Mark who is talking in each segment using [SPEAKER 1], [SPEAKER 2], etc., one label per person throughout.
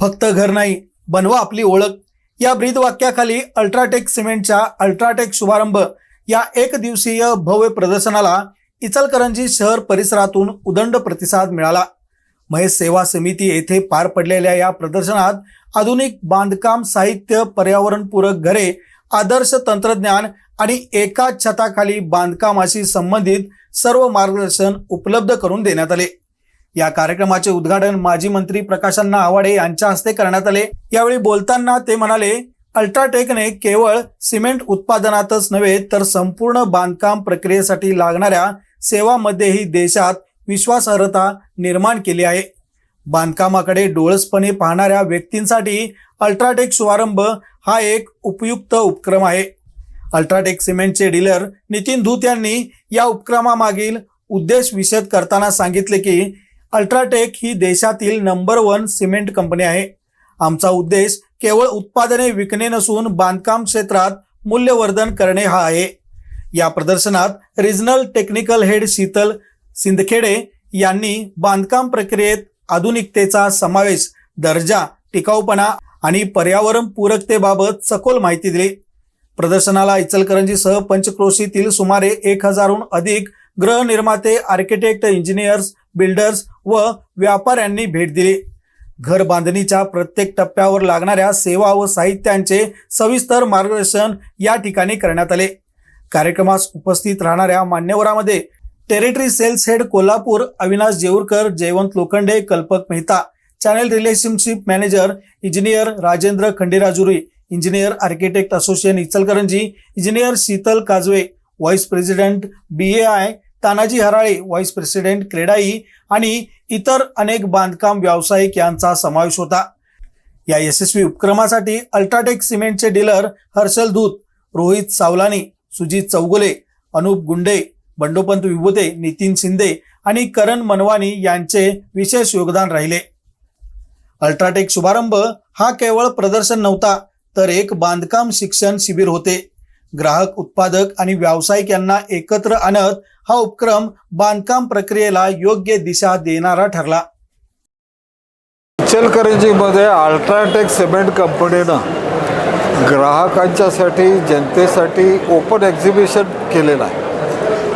[SPEAKER 1] फक्त घर नाही बनवा आपली ओळख. या ब्रीद वाक्याखाली अल्ट्राटेक सिमेंटच्या अल्ट्राटेक शुभारंभ या एक दिवसीय भव्य प्रदर्शनाला इचलकरंजी शहर परिसरातून उदंड प्रतिसाद मिळाला. महेश सेवा समिती येथे पार पडलेल्या या प्रदर्शनात आधुनिक बांधकाम साहित्य पर्यावरणपूरक घरे आदर्श तंत्रज्ञान आणि एका छताखाली बांधकामाशी संबंधित सर्व मार्गदर्शन उपलब्ध करून देण्यात आले. या कार्यक्रमाचे उद्घाटन माजी मंत्री प्रकाशांना आवाडे यांच्या हस्ते करण्यात आले. यावेळी बोलताना ते म्हणाले अल्ट्राटेकने केवळ सिमेंट उत्पादनातच नव्हे तर संपूर्ण बांधकाम प्रक्रियेसाठी लागणाऱ्या सेवामध्येही देशात विश्वासार्हता निर्माण केली आहे. बांधकामाकडे डोळसपणे पाहणाऱ्या व्यक्तींसाठी अल्ट्राटेक शुभारंभ हा एक उपयुक्त उपक्रम आहे. अल्ट्राटेक सिमेंटचे डीलर नितीन धूत यांनी या उपक्रमामागील उद्देश विषद करताना सांगितले की अल्ट्राटेक ही देशातील नंबर वन सिमेंट कंपनी आहे. आमचा उद्देश केवळ उत्पादने विकणे नसून बांधकाम क्षेत्रात मूल्यवर्धन करणे हा आहे. या प्रदर्शनात regional technical head Sheetal Sindkhede यांनी बांधकाम प्रक्रियेत आधुनिकतेचा समावेश दर्जा टिकाऊपणा आणि पर्यावरण पूरकतेबाबत सखोल माहिती दिली. प्रदर्शनाला इचलकरंजीसह पंचक्रोशीतील सुमारे एक हजारहून अधिक गृहनिर्माते आर्किटेक्ट इंजिनियर्स बिल्डर्स व व्यापाऱ्यांनी भेट दिली. घर बांधणीच्या प्रत्येक टप्प्यावर लागणाऱ्या सेवा व साहित्यांचे सविस्तर मार्गदर्शन या ठिकाणी करण्यात आले. कार्यक्रमास उपस्थित राहणाऱ्या मान्यवरामध्ये territory sales head Kolhapur Avinash Jeurkar Jaywant Lokhande Kalpak Mehta channel relationship manager engineer Rajendra Khanderajuri engineer architect association Ichalkaranji engineer Sheetal Kajwe vice president B A I Tanaji Harale vice president Credai आणि इतर अनेक बांधकाम व्यावसायिक यांचा समावेश होता. या यशस्वी उपक्रमासाठी अल्ट्राटेक सिमेंटचे डीलर हर्षल दूत रोहित सावलानी सुजित चौगुले अनुप गुंडे बंडोपंत विभूते नितीन शिंदे आणि करण मनवानी यांचे विशेष योगदान राहिले. अल्ट्राटेक शुभारंभ हा केवळ प्रदर्शन नव्हता तर एक बांधकाम शिक्षण शिबिर होते. ग्राहक उत्पादक आणि व्यावसायिक यांना एकत्र आणत हा उपक्रम बांधकाम प्रक्रियेला योग्य दिशा देणारा ठरला.
[SPEAKER 2] इचलकरंजीमध्ये अल्ट्राटेक सिमेंट कंपनीनं ग्राहकांच्यासाठी जनतेसाठी ओपन एक्झिबिशन केलेलं आहे.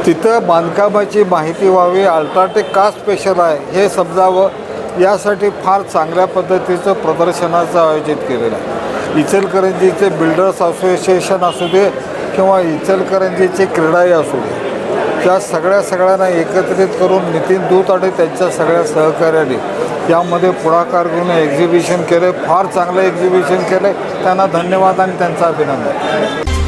[SPEAKER 2] तिथं बांधकामाची माहिती व्हावी अल्ट्राटेक का स्पेशल आहे हे समजावं यासाठी फार चांगल्या पद्धतीचं प्रदर्शनाचं आयोजित केलेलं आहे. इचलकरंजीचे बिल्डर्स असोसिएशन असू दे किंवा इचलकरंजीचे क्रीडाही असू दे त्या सगळ्या सगळ्यांना एकत्रित करून नितीन दूत आणि त्यांच्या सगळ्या सहकार्याने यामध्ये पुढाकार घेऊन एक्झिबिशन केले. फार चांगलं एक्झिबिशन केलं. त्यांना धन्यवाद आणि त्यांचं अभिनंदन.